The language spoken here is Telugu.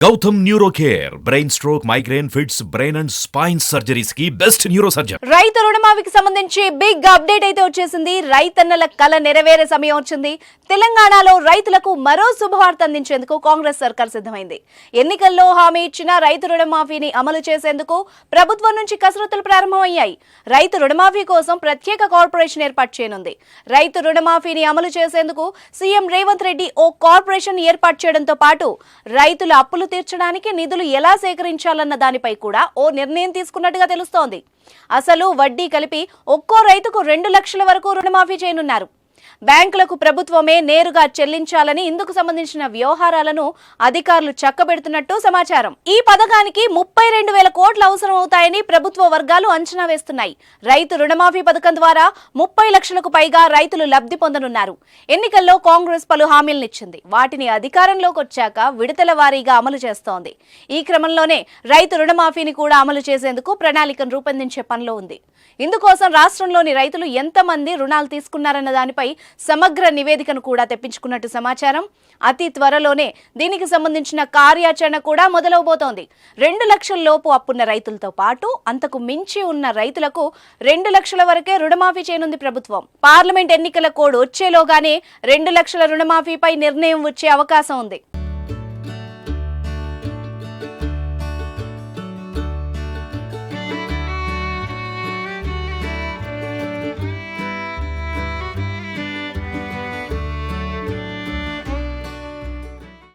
Gautam neuro care brain stroke migraine fits brain and spine సర్జరీస్కి best neuro surgeon రైతు రుణమాఫీకి సంబంధించి బిగ్ అప్డేట్ అయితే వచ్చేసింది. రైతన్నల కల నెరవేరే సమయం వచ్చింది. తెలంగాణలో రైతులకు మరో శుభవార్త అందించేందుకు కాంగ్రెస్ సర్కార్ సిద్ధమైంది. ఎన్నికల్లో హామీ ఇచ్చిన రైతు రుణమాఫీని అమలు చేసేందుకు ప్రభుత్వం నుంచి కసరత్తులు ప్రారంభమయ్యాయి. రైతు రుణమాఫీ కోసం ప్రత్యేక కార్పొరేషన్ ఏర్పాటు చేయనుంది. రైతు రుణమాఫీని అమలు చేసేందుకు సీఎం రేవంత్ రెడ్డి ఓ కార్పొరేషన్ ఏర్పాటు చేయడంతో పాటు రైతుల అప్పులు తీర్చడానికి నిధులు ఎలా సేకరించాలన్న దానిపై కూడా ఓ నిర్ణయం తీసుకున్నట్టుగా తెలుస్తోంది. అసలు వడ్డీ కలిపి ఒక్కో రైతుకు రెండు లక్షల వరకు రుణమాఫీ చేయనున్నారు. బ్యాంకులకు ప్రభుత్వమే నేరుగా చెల్లించాలని ఇందుకు సంబంధించిన వ్యవహారాలను అధికారులు చక్కబెడుతున్నట్టు సమాచారం. ఈ పథకానికి ముప్పై రెండు వేల కోట్లు అవసరం అవుతాయని ప్రభుత్వ వర్గాలు అంచనా వేస్తున్నాయి. రైతు రుణమాఫీ పథకం ద్వారా ముప్పై లక్షలకు పైగా రైతులు లబ్ధి పొందనున్నారు. ఎన్నికల్లో కాంగ్రెస్ పలు హామీలనిచ్చింది. వాటిని అధికారంలోకి వచ్చాక విడతల వారీగా అమలు చేస్తోంది. ఈ క్రమంలోనే రైతు రుణమాఫీని కూడా అమలు చేసేందుకు ప్రణాళికను రూపొందించే పనిలో ఉంది. ఇందుకోసం రాష్ట్రంలోని రైతులు ఎంతమంది రుణాలు తీసుకున్నారన్న దానిపై సమగ్ర నివేదికను కూడా తెప్పించుకున్నట్టు సమాచారం. అతి త్వరలోనే దీనికి సంబంధించిన కార్యాచరణ కూడా మొదలవబోతోంది. రెండు లక్షల లోపు అప్పున్న రైతులతో పాటు అంతకు మించి ఉన్న రైతులకు రెండు లక్షల వరకే రుణమాఫీ చేయనుంది ప్రభుత్వం. పార్లమెంట్ ఎన్నికల కోడ్ వచ్చేలోగానే రెండు లక్షల రుణమాఫీపై నిర్ణయం వచ్చే అవకాశం ఉంది.